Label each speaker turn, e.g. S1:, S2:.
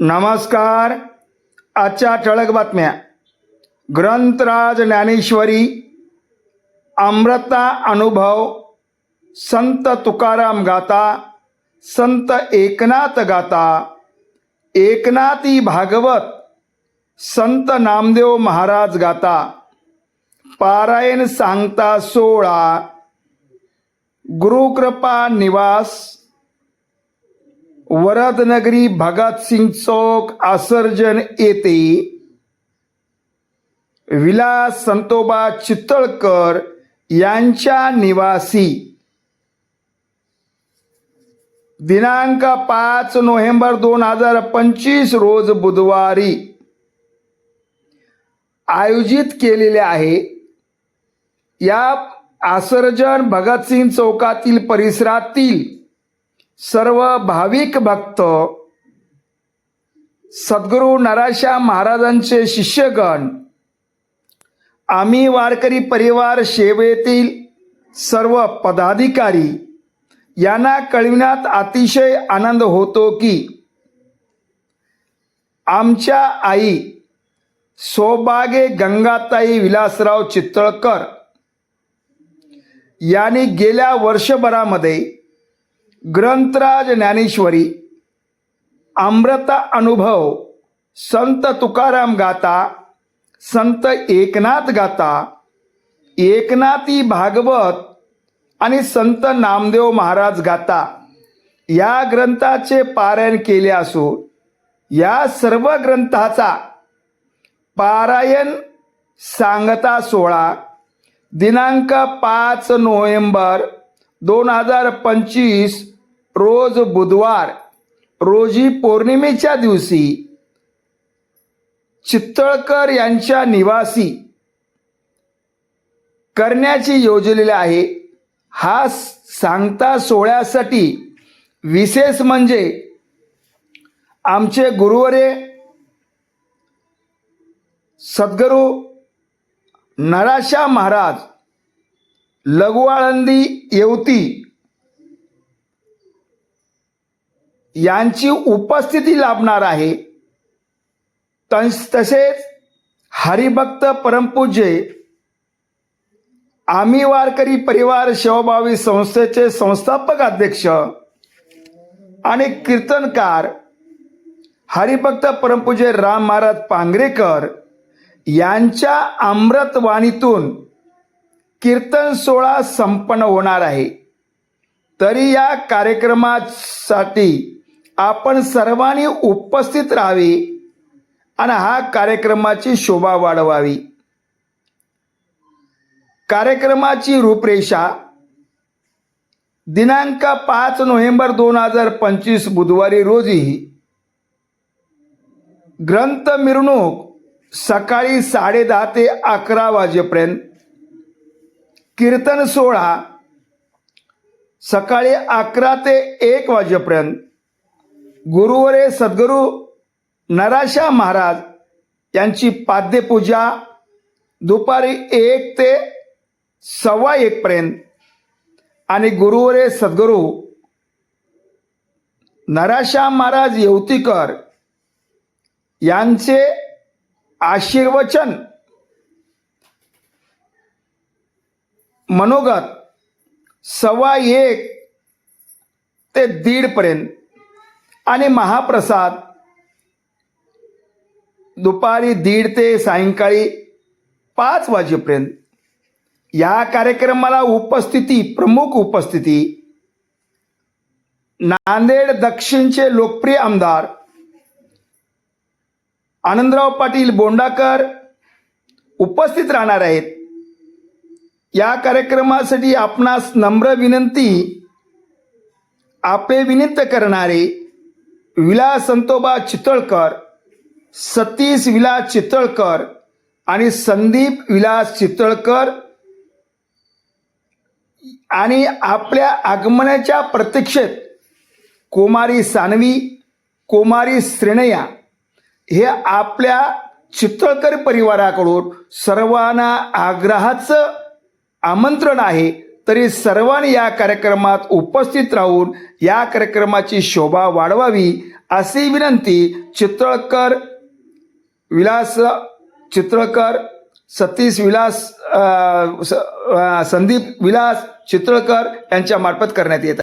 S1: नमस्कार. आजच्या ठळक बातम्या. ग्रंथराज ज्ञानेश्वरी अमृता अनुभव संत तुकाराम गाता संत एकनाथ गाता एकनाथी भागवत संत नामदेव महाराज गाता पारायण सांगता सोळा गुरुकृपा निवास वरदनगरी भगतसिंग चौक आसर्जन येथे विलास संतोबा चितळकर यांच्या निवासी. दिनांक पाच नोव्हेंबर दोन हजार पंचवीस रोज बुधवारी आयोजित केलेले आहे. या आसर्जन भगतसिंग चौकातील परिसरातील सर्व भाविक भक्त सद्गुरू नराशा महाराजांचे शिष्यगण आम्ही वारकरी परिवार सेवेतील सर्व पदाधिकारी यांना कळविण्यात अतिशय आनंद होतो की आमच्या आई सौभागे गंगाताई विलासराव चितळकर यांनी गेल्या वर्षभरामध्ये ग्रंथराज ज्ञानेश्वरी अमृता अनुभव संत तुकाराम गाता संत एकनाथ गाता एकनाथी भागवत आणि संत नामदेव महाराज गाता या ग्रंथाचे पारायण केले असून या सर्व ग्रंथाचा पारायण सांगता सोळा दिनांक पाच नोव्हेंबर दोन हजार पंचवीस रोज बुधवार रोजी पौर्णिमेच्या दिवशी चित्तळकर यांच्या निवासी करण्याची योजलेले आहे. हा सांगता सोहळ्यासाठी विशेष म्हणजे आमचे गुरुवरे सद्गुरू नराशा महाराज लघुआळंदी येवती यांची उपस्थिती लाभणार आहे. तसेच हरिभक्त परमपूज्य आम्ही वारकरी परिवार शिवभावी संस्थेचे संस्थापक अध्यक्ष आणि कीर्तनकार हरिभक्त परमपूज्य राम महाराज पांगरेकर यांच्या अमृतवाणीतून कीर्तन सोहळा संपन्न होणार आहे. तरी या कार्यक्रमासाठी आपण सर्वांनी उपस्थित राहावे आणि हा कार्यक्रमाची शोभा वाढवावी. कार्यक्रमाची रूपरेषा दिनांक पाच नोव्हेंबर दोन हजार पंचवीस बुधवारी रोजी ग्रंथ मिरवणूक सकाळी साडेदहा ते अकरा वाजेपर्यंत कीर्तन सोहळा सकाळी अकरा ते एक वाजेपर्यंत गुरुवरे सद्गुरू नराशा महाराज यांची पाद्यपूजा दुपारी एक ते सव्वा एकपर्यंत आणि गुरुवरे सद्गुरू नराशा महाराज येवतीकर यांचे आशीर्वचन मनोगत सव्वा एक ते दीडपर्यंत आणि महाप्रसाद. दुपारी दीड ते सायंकाळी पाच वाजेपर्यंत. या कार्यक्रमाला उपस्थिती प्रमुख उपस्थिती. नांदेड दक्षिणचे लोकप्रिय आमदार. आनंदराव पाटील बोंडाकर उपस्थित राहणार आहेत. या कार्यक्रमासाठी आपणास नम्र विनंती. आपे विनंत करणारे विलास संतोबा चितळकर सतीश विलास चितळकर आणि संदीप विलास चितळकर आणि आपल्या आगमनाच्या प्रतीक्षेत कुमारी सानवी कुमारी श्रेणया हे आपल्या चितळकर परिवाराकडून सर्वांना आग्रहाचं आमंत्रण आहे. तरी सर्वांनी या कार्यक्रमात उपस्थित राहून या कार्यक्रमाची शोभा वाढवावी अशी विनंती चित्रळकर विलास चित्रकर सतीश विलास स- संदीप विलास चित्रकर यांच्या मार्फत करण्यात येत